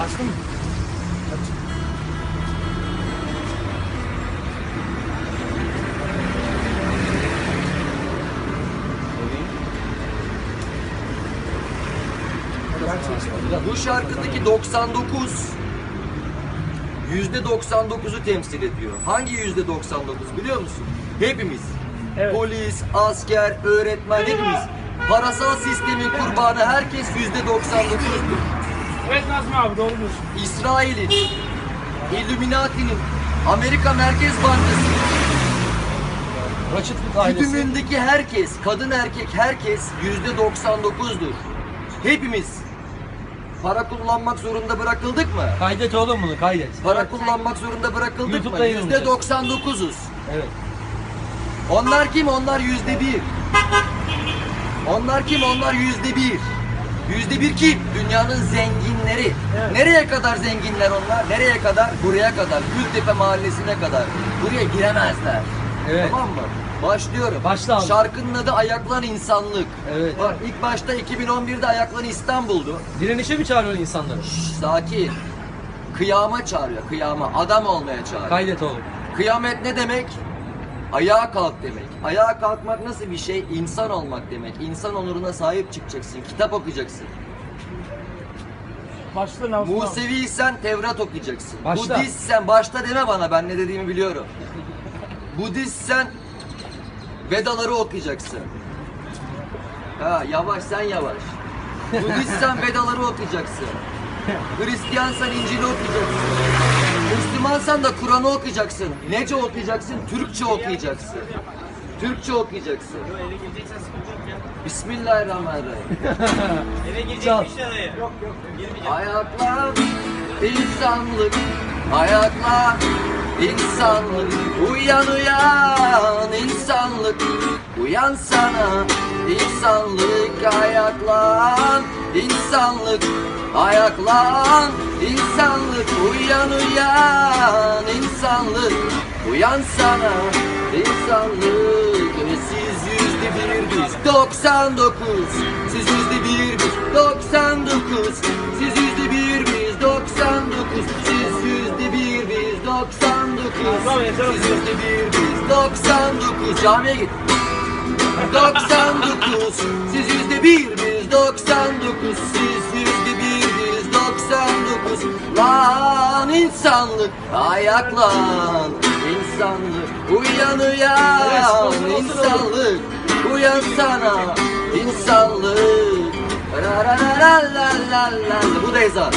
Açtın mı? Bu şarkıdaki 99 yüzde 99'u temsil ediyor. Hangi yüzde 99 biliyor musun? Hepimiz. Evet. Polis, asker, öğretmen hepimiz. Parasal sistemin kurbanı herkes yüzde 99'dur. Evet Nazmi abi doğru diyorsun. İsrail'in, Illuminati'nin, Amerika Merkez Bankası, Rothschild ailesi. güdümündeki herkes, kadın erkek herkes yüzde 99'dur. Hepimiz. Para kullanmak zorunda bırakıldık mı? Kaydet oğlum bunu kaydet. Para kullanmak zorunda bırakıldık mı? YouTube'da Yüzde yayınlanacak. 99'uz. Evet. Onlar kim? Onlar yüzde bir. Onlar kim? Onlar yüzde bir. Yüzde bir kim? Dünyanın zenginleri. Evet. Nereye kadar zenginler onlar? Nereye kadar? Buraya kadar. Gültepe mahallesine kadar. Buraya giremezler. Evet. Tamam mı? Başlıyorum. Başla abi. Şarkının adı Ayaklan İnsanlık. Evet. Bak ilk başta 2011'de Ayaklan İstanbul'du. Direnişe mi çağırıyor insanları? Şşş, sakin. Kıyama çağırıyor. Kıyama. Adam olmaya çağırıyor. Kaydet oğlum. Kıyamet ne demek? Ayağa kalk demek. Ayağa kalkmak nasıl bir şey? İnsan olmak demek. İnsan onuruna sahip çıkacaksın. Kitap okuyacaksın. Başla abi. Museviysen Tevrat okuyacaksın. Başla. Budistsen başta deme bana ben ne dediğimi biliyorum. Budistsen Vedaları okuyacaksın. Ha yavaş sen yavaş. Budistsen Vedaları okuyacaksın. Hristiyansan İncil'i okuyacaksın. Müslümansan da Kur'an'ı okuyacaksın. Nece okuyacaksın? Türkçe okuyacaksın. Türkçe okuyacaksın. Bismillahirrahmanirrahim. Çal. Ayaklar insanlık Ayaklar insanlık Uyan uyan insanlık Uyan sana insanlık Ayaklan insanlık Ayaklan insanlık Uyan uyan insanlık Uyan sana insanlık Siz yüzde bir biz 99 Siz yüzde bir biz 99 Siz yüzde bir biz 99 Siz yüzde bir biz 99 Tamam, yeter Siz yüzde bir biz 99 Camiye git 99 Siz yüzde bir biz 99 Siz yüzde bir biz 99 Lan insanlık Ayaklan. İnsanlık Uyan uyan insanlık Uyan sana insanlık. Ra ra ra la la la la. Bu da ezan